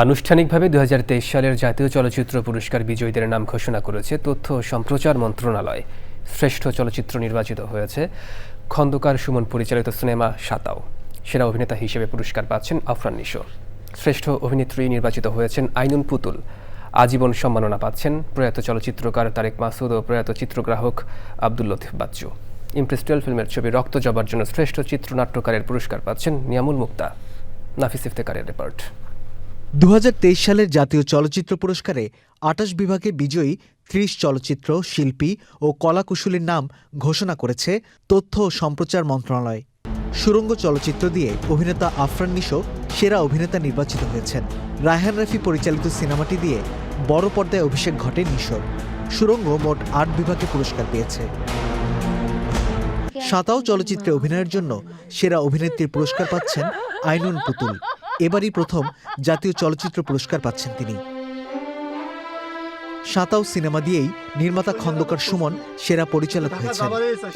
আনুষ্ঠানিকভাবে দু হাজার তেইশ সালের জাতীয় চলচ্চিত্র পুরস্কার বিজয়ীদের নাম ঘোষণা করেছে তথ্য ও সম্প্রচার মন্ত্রণালয়। শ্রেষ্ঠ চলচ্চিত্র নির্বাচিত হয়েছে খন্দকার সুমন পরিচালিত সিনেমা সাতাও। সেরা অভিনেতা হিসেবে পুরস্কার পাচ্ছেন আফরান নিশো। শ্রেষ্ঠ অভিনেত্রী নির্বাচিত হয়েছেন আইনুন পুতুল। আজীবন সম্মাননা পাচ্ছেন প্রয়াত চলচ্চিত্রকার তারেক মাসুদ ও প্রয়াত চিত্রগ্রাহক আব্দুল লতিফ বাচ্চু। ইমপ্রেস টুয়েলভ ফিল্মের ছবি রক্ত জবার জন্য শ্রেষ্ঠ চিত্রনাট্যকারের পুরস্কার পাচ্ছেন নিয়ামুল মুক্তা। নাফিস ইফতেকারের রিপোর্ট। দু হাজার তেইশ সালের জাতীয় চলচ্চিত্র পুরস্কারে আটাশ বিভাগে বিজয়ী ত্রিশ চলচ্চিত্র, শিল্পী ও কলাকুশলীর নাম ঘোষণা করেছে তথ্য ও সম্প্রচার মন্ত্রণালয়। সুরঙ্গ চলচ্চিত্র দিয়ে অভিনেতা আফরান নিশো সেরা অভিনেতা নির্বাচিত হয়েছেন। রায়হান রাফি পরিচালিত সিনেমাটি দিয়ে বড় পর্দায় অভিষেক ঘটে নিশোর সুরঙ্গ মোট আট বিভাগে পুরস্কার পেয়েছে। সাতাও চলচ্চিত্রে অভিনয়ের জন্য সেরা অভিনেত্রীর পুরস্কার পাচ্ছেন আইনুন পুতুল। এবারই প্রথম জাতীয় চলচ্চিত্র পুরস্কার পাচ্ছেন তিনি। সাতাও সিনেমা দিয়েই নির্মাতা খন্দকার সুমন সেরা পরিচালক হয়েছেন।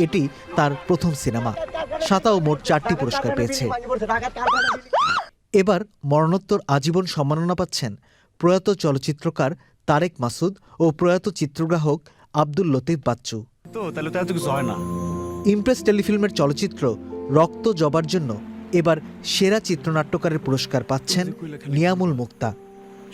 এটি তার প্রথম সিনেমা। সাতাও মোট চারটি পুরস্কার পেয়েছে। এবার মরণোত্তর আজীবন সম্মাননা পাচ্ছেন প্রয়াত চলচ্চিত্রকার তারেক মাসুদ ও প্রয়াত চিত্রগ্রাহক আব্দুল লতিফ বাচ্চু। ইমপ্রেস টেলিফিল্মের চলচ্চিত্র রক্ত জবার জন্য এবার সেরা চিত্রনাট্যকারের পুরস্কার পাচ্ছেন নিয়ামুল মুক্তা।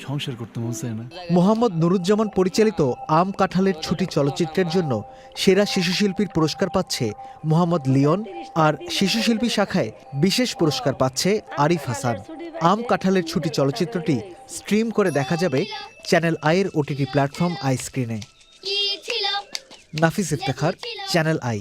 সংসার করতে মন চায় না। মোহাম্মদ নুরুজ্জামান পরিচালিত আম কাঁঠালের ছুটি চলচ্চিত্রের জন্য সেরা শিশুশিল্পীর পুরস্কার পাচ্ছে মোহাম্মদ লিওন আর শিশুশিল্পী শাখায় বিশেষ পুরস্কার পাচ্ছে আরিফ হাসান। আম কাঁঠালের ছুটি চলচ্চিত্রটি স্ট্রিম করে দেখা যাবে চ্যানেল আইয়ের ওটিটি প্ল্যাটফর্ম আই স্ক্রিনে কি ছিল? Nafis Iftekhar channel I.